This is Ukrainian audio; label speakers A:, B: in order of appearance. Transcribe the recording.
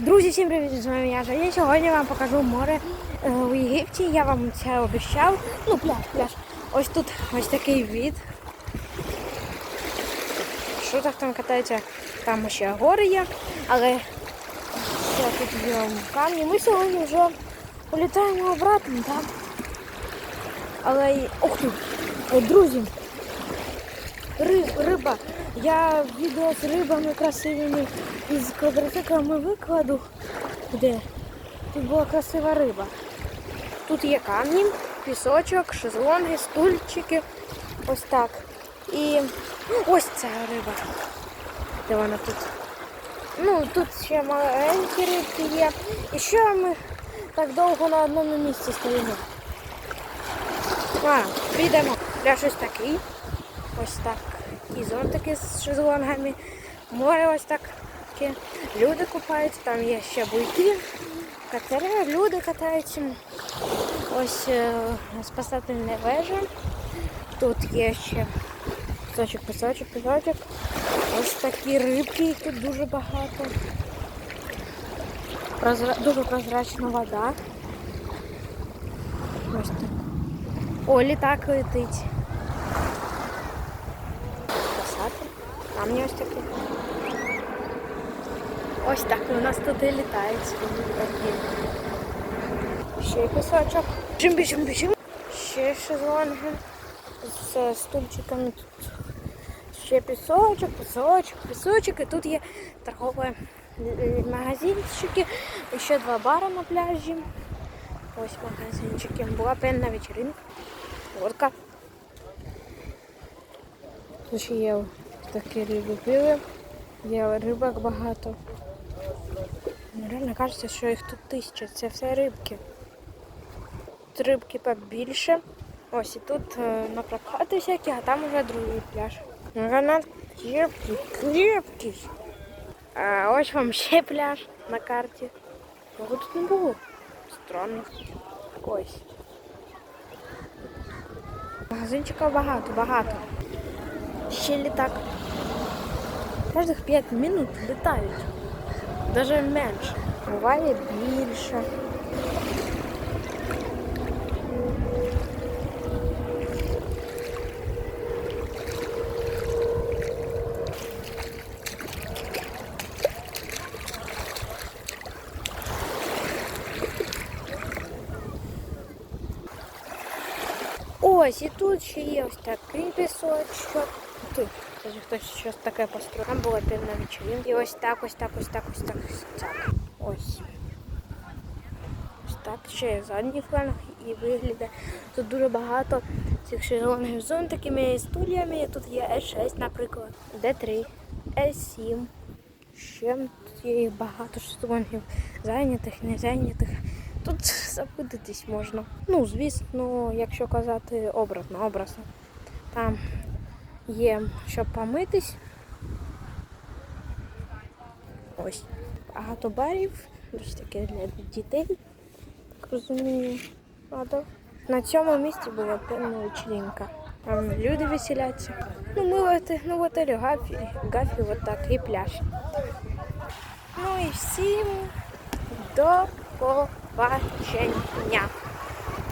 A: Друзі, всім привіт! З вами я Женя. Сьогодні вам покажу море е, у Єгипті. Я вам це обіцяв. Ну, пляж, пляж. Ось тут ось такий від. Що так там катається? Там ще гори є, але ще тут є камні. Ми сьогодні вже політаємо обратно, так? Але Ух ти! Е, Друзі! Риб, риба. Я відео з рибами красивими і з квадроциклами викладу. Де? Тут була красива риба. Тут є камні, пісочок, шезлонги, стульчики. Ось так. І ось ця риба. Де вона тут? Ну, тут ще маленькі рибки є. І що ми так довго на одному місці стоїмо? А, підемо. Пляж ось такий. Ось так. І зонтики з шезлонгами. Море ось так. Таке. Люди купаються, там є ще буйки, катери, люди катаються. Ось е, спасательна вежа. Тут є ще пісочок, пісочок, пісочок. Ось такі рибки, їх тут дуже багато. Прозра... Дуже прозрачна вода. Ось так. О, літак летить. Пасати. Камні ось такі. Ось так у нас тут і літають. Ще й пісочок. Біжим, біжим, біжим. Ще шезлонги з стульчиками тут. Ще пісочок, пісочок, пісочок. І тут є торгові е, магазинчики. І ще два бари на пляжі. Ось магазинчики. Була пенна вечеринка. Водка. Тут ще є такі риби пили. Є рибок багато. Ну, Реально кажеться, що їх тут тисяча. Це все рибки. Тут рибки побільше. Ось і тут е, на прокати всякі, а там вже другий пляж. Гранат крепкий, крепкий. А ось вам ще пляж на карті. Його тут не було. Странно. Ось. Магазинчиків багато, багато. Ще літак. Кожних 5 минут літають. Даже менше. Буває більше. Ось і тут ще є ось такий пісочок. Тут Це хтось щось таке построїв. Там була півна вечеринка. І ось так, ось так, ось так, ось так, ось так. Ось. Ось так. Ще задній фланг і виглядає. Тут дуже багато цих шезлонгів з такими стульями. Тут є S6, наприклад, D3, S7. Ще тут є їх багато шезлонгів зайнятих, не зайнятих. Тут забудетись можна. Ну, звісно, якщо казати образно, образно. Там є, щоб помитись. Ось. Багато барів. Ось таке для дітей. Так розумію. Правда? На цьому місці була певна вечеринка. Там люди веселяться. Ну, ми ну, в Гафі, Гафі от так, і пляж. Ну і всім до побачення.